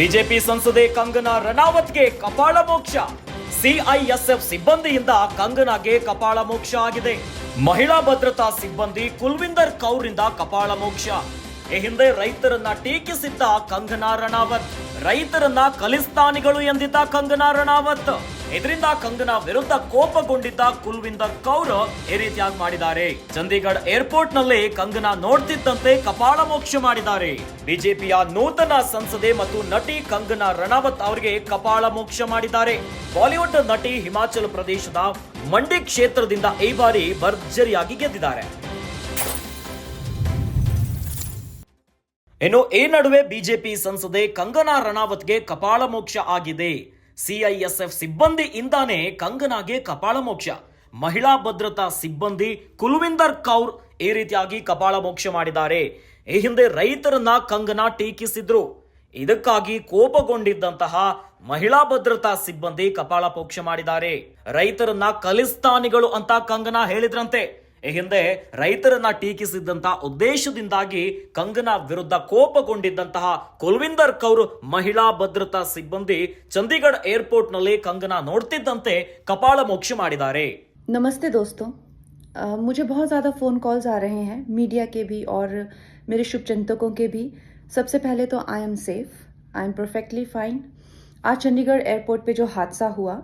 BJP ಸಂಸದೆ ಕಂಗನಾ ರಣಾವತ್ಗೆ ಕಪಾಳ ಮೋಕ್ಷ. CISF ಸಿಬ್ಬಂದಿಯಿಂದ ಕಂಗನಾಗೆ ಕಪಾಳ ಮೋಕ್ಷ ಆಗಿದೆ. ಮಹಿಳಾ ಭದ್ರತಾ ಸಿಬ್ಬಂದಿ ಕುಲ್ವಿಂದರ್ ಕೌರಿಂದ ಕಪಾಳ ಮೋಕ್ಷ. ಈ ಹಿಂದೆ ರೈತರನ್ನ ಟೀಕಿಸಿದ್ದ ಕಂಗನಾ ರಣಾವತ್, ರೈತರನ್ನ ಕಲಿಸ್ತಾನಿಗಳು ಎಂದಿದ್ದ ಕಂಗನಾ ರಣಾವತ್. ಇದರಿಂದ ಕಂಗನಾ ವಿರುದ್ಧ ಕೋಪಗೊಂಡಿದ್ದ ಕುಲ್ವಿಂದರ್ ಕೌರ್ ಈ ರೀತಿಯಾಗಿ ಮಾಡಿದ್ದಾರೆ. ಚಂಡೀಗಢ ಏರ್ಪೋರ್ಟ್ನಲ್ಲಿ ಕಂಗನಾ ನೋಡ್ತಿದ್ದಂತೆ ಕಪಾಳ ಮೋಕ್ಷ ಮಾಡಿದ್ದಾರೆ. ಬಿಜೆಪಿಯ ನೂತನ ಸಂಸದೆ ಮತ್ತು ನಟಿ ಕಂಗನಾ ರಣಾವತ್ ಅವರಿಗೆ ಕಪಾಳ ಮೋಕ್ಷ ಮಾಡಿದ್ದಾರೆ. ಬಾಲಿವುಡ್ ನಟಿ ಹಿಮಾಚಲ ಪ್ರದೇಶದ ಮಂಡಿ ಕ್ಷೇತ್ರದಿಂದ ಈ ಬಾರಿ ಭರ್ಜರಿಯಾಗಿ ಗೆದ್ದಿದ್ದಾರೆ. ಇನ್ನು ಈ ನಡುವೆ ಬಿಜೆಪಿ ಸಂಸದೆ ಕಂಗನಾ ರಣಾವತ್ಗೆ ಕಪಾಳ ಮೋಕ್ಷ ಆಗಿದೆ. ಸಿಐಎಸ್ಎಫ್ ಸಿಬ್ಬಂದಿಯಿಂದಾನೇ ಕಂಗನಾಗೆ ಕಪಾಳ ಮೋಕ್ಷ. ಮಹಿಳಾ ಭದ್ರತಾ ಸಿಬ್ಬಂದಿ ಕುಲ್ವಿಂದರ್ ಕೌರ್ ಈ ರೀತಿಯಾಗಿ ಕಪಾಳ ಮೋಕ್ಷ ಮಾಡಿದ್ದಾರೆ. ಈ ಹಿಂದೆ ರೈತರನ್ನ ಕಂಗನಾ ಟೀಕಿಸಿದ್ರು. ಇದಕ್ಕಾಗಿ ಕೋಪಗೊಂಡಿದ್ದಂತಹ ಮಹಿಳಾ ಭದ್ರತಾ ಸಿಬ್ಬಂದಿ ಕಪಾಳ ಮೋಕ್ಷ ಮಾಡಿದ್ದಾರೆ. ರೈತರನ್ನ ಕಲಿಸ್ತಾನಿಗಳು ಅಂತ ಕಂಗನಾ ಹೇಳಿದ್ರಂತೆ. ಈ ಹಿಂದೆ ರೈತರನ್ನ ಟೀಕಿಸಿದ್ದಂತ ಉದ್ದೇಶದಿಂದಾಗಿ ಕಂಗನಾ ವಿರುದ್ಧ ಕೋಪಗೊಂಡಿದ್ದಂತಹ ಕುಲ್ವಿಂದರ್ ಕೌರ್ ಮಹಿಳಾ ಭದ್ರತಾ ಸಿಬ್ಬಂದಿ ಚಂಡೀಗಢ ಏರ್ಪೋರ್ಟ್ ನಲ್ಲಿ ಕಂಗನಾ ನೋಡ್ತಿದ್ದಂತೆ ಕಪಾಳ ಮೋಕ್ಷ ಮಾಡಿದ್ದಾರೆ नमस्ते दोस्तों अ, मुझे बहुत ज़्यादा फ़ोन कॉल्स आ रहे हैं मीडिया के भी और मेरे शुभचिंतकों के भी सबसे पहले तो I am safe I am perfectly fine आज चंडीगढ़ एयरपोर्ट पे जो हादसा हुआ अ,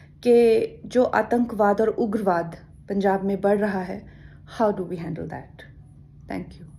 कि जो आतंकवाद और उग्रवाद पंजाब में बढ़ रहा है how do we handle that thank you